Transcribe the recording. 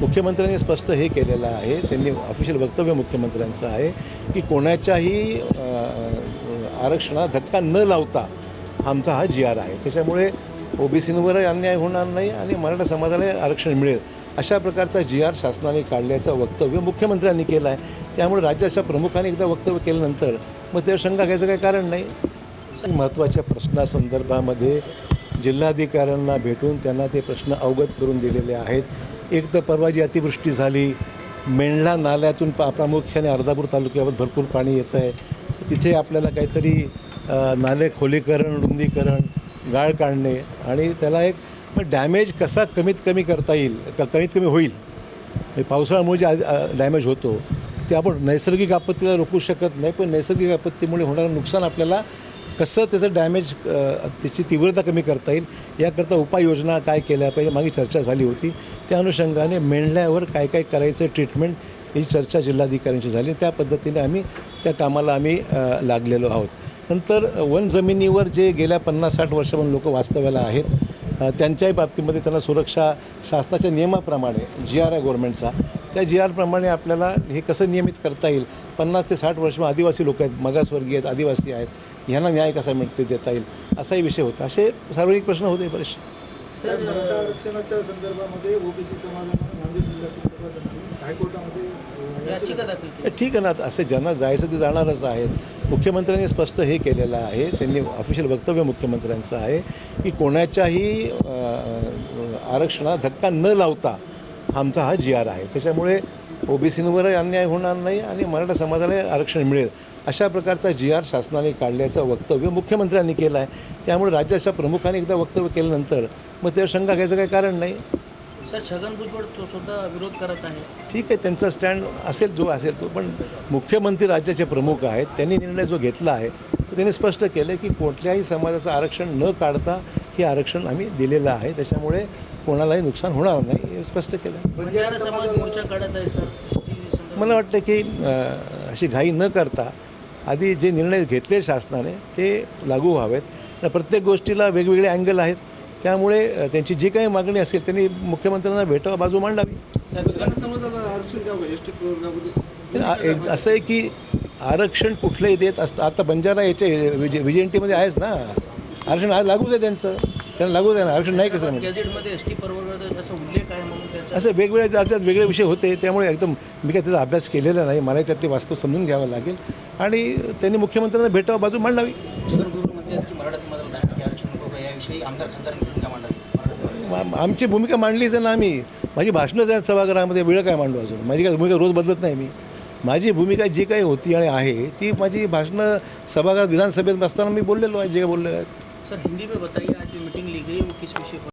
मुख्यमंत्र्यांनी स्पष्ट हे केलेलं आहे त्यांनी ऑफिशियल वक्तव्य मुख्यमंत्र्यांचं आहे की कोणाच्याही आरक्षणाला धक्का न लावता आमचा हा जी आर आहे. त्याच्यामुळे ओबीसींवरही अन्याय होणार नाही आणि मराठा समाजाला आरक्षण मिळेल अशा प्रकारचा जी आर शासनाने काढल्याचं वक्तव्य मुख्यमंत्र्यांनी केलं आहे. त्यामुळे राज्याच्या प्रमुखांनी एकदा वक्तव्य केल्यानंतर मग त्यावर शंका घ्यायचं काही कारण नाही. महत्त्वाच्या प्रश्नासंदर्भामध्ये जिल्हाधिकाऱ्यांना भेटून त्यांना ते प्रश्न अवगत करून दिलेले आहेत. एक तर परवा जी अतिवृष्टी झाली मेंढला नाल्यातून पा प्रामुख्याने अर्धापूर तालुक्यावर भरपूर पाणी येतं आहे. तिथे आपल्याला काहीतरी नाले खोलीकरण रुंदीकरण गाळ काढणे आणि त्याला एक पण डॅमेज कसा कमीत कमी करता येईल क कमीत कमी होईल? पावसाळ्यामुळे जे आ- डॅमेज होतो ते आपण नैसर्गिक आपत्तीला रोखू शकत नाही पण नैसर्गिक आपत्तीमुळे होणारं नुकसान आपल्याला कसं त्याचं डॅमेज त्याची तीव्रता कमी करता येईल याकरता उपाययोजना काय केल्या पाहिजे मागे चर्चा झाली होती. त्या अनुषंगाने मेंढल्यावर काय काय करायचं ट्रीटमेंट ही चर्चा जिल्हाधिकाऱ्यांची झाली. त्या पद्धतीने आम्ही त्या कामाला आम्ही लागलेलो आहोत. नंतर वन जमिनीवर जे गेल्या पन्नास साठ वर्षापासून लोक वास्तव्याला आहेत त्यांच्याही बाबतीमध्ये त्यांना सुरक्षा शासनाच्या नियमाप्रमाणे जी आर आहे गव्हर्नमेंटचा त्या जी आरप्रमाणे आपल्याला हे कसं नियमित करता येईल? पन्नास ते साठ वर्ष आदिवासी लोक आहेत मागासवर्गीय आहेत आदिवासी आहेत. ह्यांना न्याय कसा मिळते देता येईल? असाही विषय होता. असे सार्वजनिक प्रश्न होते बरेचसे. आरक्षणाच्या संदर्भामध्ये ओबीसी समाजानं ठीक आहे ना असे ज्यांना जायचं ते जाणारच आहेत मुख्यमंत्र्यांनी स्पष्ट हे केलेलं आहे त्यांनी ऑफिशियल वक्तव्य मुख्यमंत्र्यांचं आहे की कोणाच्याही अ, आरक्षणाला धक्का न लावता आमचा हा जी आर आहे. त्याच्यामुळे ओबीसींवरही अन्याय होणार नाही आणि मराठा समाजाला आरक्षण मिळेल. अशा प्रकारचा जी आर शासनाने काढल्याचं वक्तव्य मुख्यमंत्र्यांनी केलं आहे त्यामुळे राज्याच्या प्रमुखांनी एकदा वक्तव्य केल्यानंतर मग त्यावर शंका घ्यायचं काही कारण नाही. सर छगन भुजबळ तो स्वतः विरोध करत आहे. ठीक आहे त्यांचा स्टँड असेल जो असेल तो पण मुख्यमंत्री राज्याचे प्रमुख आहेत त्यांनी निर्णय जो घेतला आहे तो त्यांनी स्पष्ट केलं की कुठल्याही समाजाचं आरक्षण न काढता हे आरक्षण आम्ही दिलेलं आहे. त्याच्यामुळे कोणालाही नुकसान होणार नाही हे स्पष्ट केलं समाज मोर्चा काढत आहे सर. मला वाटतं की अशी घाई न करता आधी जे निर्णय घेतले शासनाने ते लागू व्हावेत. प्रत्येक गोष्टीला वेगवेगळे अँगल आहेत. त्यामुळे त्यांची जी काही मागणी असेल त्यांनी मुख्यमंत्र्यांना भेटावा बाजू मांडावी. असं आहे की आरक्षण कुठलंही देत असतं. आता बंजारा याचे विजय विजय एन टीमध्ये आहेच ना. आरक्षण लागूच आहे त्यांचं. त्यांना लागूच आहे ना आरक्षण नाही कसं म्हणजे असा वेगवेगळ्या राज्यात वेगळे विषय होते त्यामुळे एकदम मी काय त्याचा अभ्यास केलेला नाही. मला त्यात ते वास्तव समजून घ्यावं लागेल. आणि त्यांनी मुख्यमंत्र्यांना भेटावं बाजू मांडावी. आमची भूमिका मांडलीच आहे ना आम्ही. माझी भाषणंच आहेत सभागृहामध्ये वेळ काय मांडू अजून? माझी काय भूमिका रोज बदलत नाही मी. माझी भूमिका जी काही होती आणि आहे ती माझी भाषणं सभागृहात विधानसभेत बसताना मी बोललेलो आहे जे काही बोललेलो आहे. सर हिंदी में बताइए आज जो मीटिंग ली गई वो किस विषय पर